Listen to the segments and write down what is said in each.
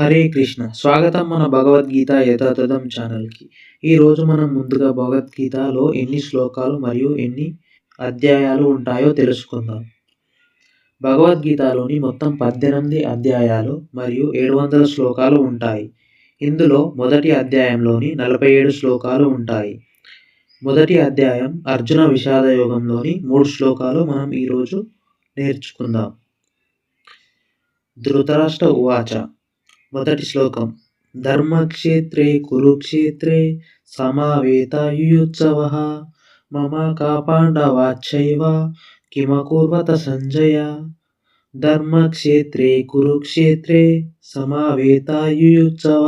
హరే కృష్ణ. స్వాగతం మన భగవద్గీత యథాతథం ఛానల్కి. ఈరోజు మనం ముందుగా భగవద్గీతలో ఎన్ని శ్లోకాలు మరియు ఎన్ని అధ్యాయాలు ఉంటాయో తెలుసుకుందాం. భగవద్గీతలోని మొత్తం పద్దెనిమిది అధ్యాయాలు మరియు ఏడు వందల శ్లోకాలు ఉంటాయి. ఇందులో మొదటి అధ్యాయంలోని నలభై ఏడు శ్లోకాలు ఉంటాయి. మొదటి అధ్యాయం అర్జున విషాద యోగంలోని మూడు శ్లోకాలు మనం ఈరోజు నేర్చుకుందాం. ధృతరాష్ట్ర ఉవాచ. మొదటి శ్లోకం. ధర్మక్షేత్రే కురుక్షేత్రే సమావేతాయుత్సవ మమ కాపాండవాచ్చైవ కిమకూర్వత సంజయ. ధర్మక్షేత్రే కురుక్షేత్రే సమావేతాయుత్సవ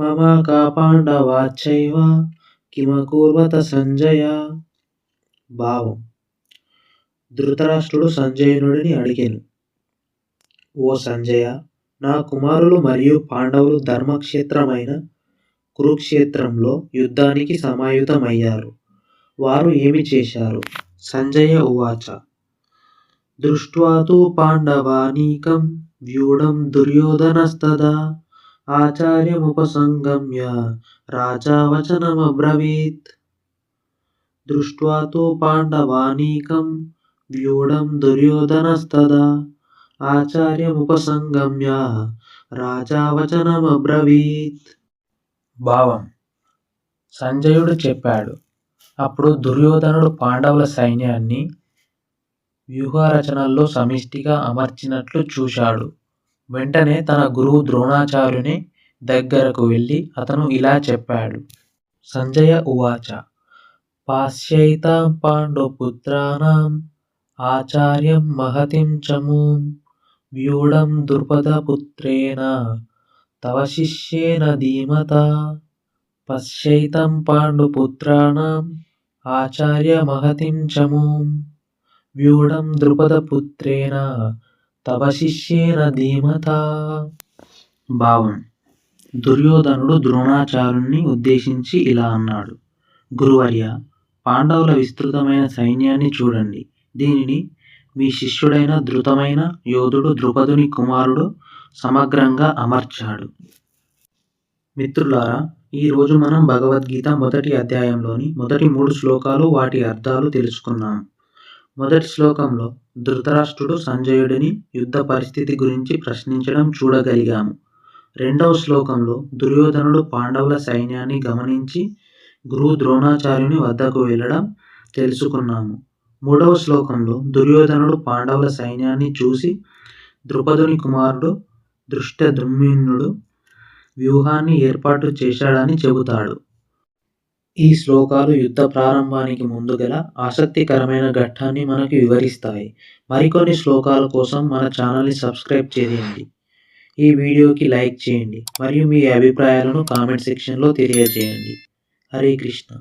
మమ కాపాండవాచ్చైవ కిమకూర్వత సంజయ. భావం. ధృతరాష్ట్రుడు సంజయునుడిని అడిగాను. ఓ సంజయ నా కుమారులు మరియు పాండవులు ధర్మక్షేత్రమైన కురుక్షేత్రంలో యుద్ధానికి సమాయుతమయ్యారు. వారు ఏమి చేశారు? సంజయ ఉవాచ. దృష్ట్వాతు పాండవానీకం వ్యూఢం దుర్యోధనస్తదా ఆచార్యముపసంగమ్య రాజా వచనమబ్రవీత్ దృష్ట్వా పాండవానీకం వ్యూఢం దుర్యోధనస్తదా ఆచార్యముపసంగమ్య రాజావచనమబ్రవీత్. భావం. సంజయుడు చెప్పాడు అప్పుడు దుర్యోధనుడు పాండవుల సైన్యాన్ని వ్యూహరచనల్లో సమిష్టిగా అమర్చినట్లు చూశాడు. వెంటనే తన గురువు ద్రోణాచార్యుని దగ్గరకు వెళ్ళి అతను ఇలా చెప్పాడు. సంజయ ఉవాచ పాశ్యైతాం పాండుపుత్రాణం ఆచార్యం మహతిం చమూం వ్యూఢం ద్రుపదపుత్రేణ తవ శిష్యేన ధీమత పశ్యైతం పాండుపుత్రాణం ఆచార్య మహతిం చమూం వ్యూఢం ద్రుపదపుత్రేణ తవ శిష్యేన ధీమత. భావం దుర్యోధనుడు ద్రోణాచారుణ్ణి ఉద్దేశించి ఇలా అన్నాడు. గురువర్య పాండవుల విస్తృతమైన సైన్యాన్ని చూడండి. దీనిని మీ శిష్యుడైన ధృతమైన యోధుడు ద్రుపదుని కుమారుడు సమగ్రంగా అమర్చాడు. మిత్రులారా ఈరోజు మనం భగవద్గీత మొదటి అధ్యాయంలోని మొదటి మూడు శ్లోకాలు వాటి అర్థాలు తెలుసుకున్నాం. మొదటి శ్లోకంలో ధృతరాష్ట్రుడు సంజయుడిని యుద్ధ పరిస్థితి గురించి ప్రశ్నించడం చూడగలిగాము. రెండవ శ్లోకంలో దుర్యోధనుడు పాండవుల సైన్యాన్ని గమనించి గురువు ద్రోణాచార్యుని వద్దకు వెళ్ళడం తెలుసుకున్నాము. మూడవ శ్లోకంలో దుర్యోధనుడు పాండవుల సైన్యాన్ని చూసి ద్రుపదుని కుమారుడు దృష్టద్యుమ్నుడు వ్యూహాన్ని ఏర్పాటు చేశాడని చెబుతాడు. ఈ శ్లోకాలు యుద్ధ ప్రారంభానికి ముందు గల ఆసక్తికరమైన ఘట్టాన్ని మనకు వివరిస్తాయి. మరికొన్ని శ్లోకాల కోసం మన ఛానల్ని సబ్స్క్రైబ్ చేయండి. ఈ వీడియోకి లైక్ చేయండి. మరియు మీ అభిప్రాయాలను కామెంట్ సెక్షన్లో తెలియజేయండి. హరే కృష్ణ.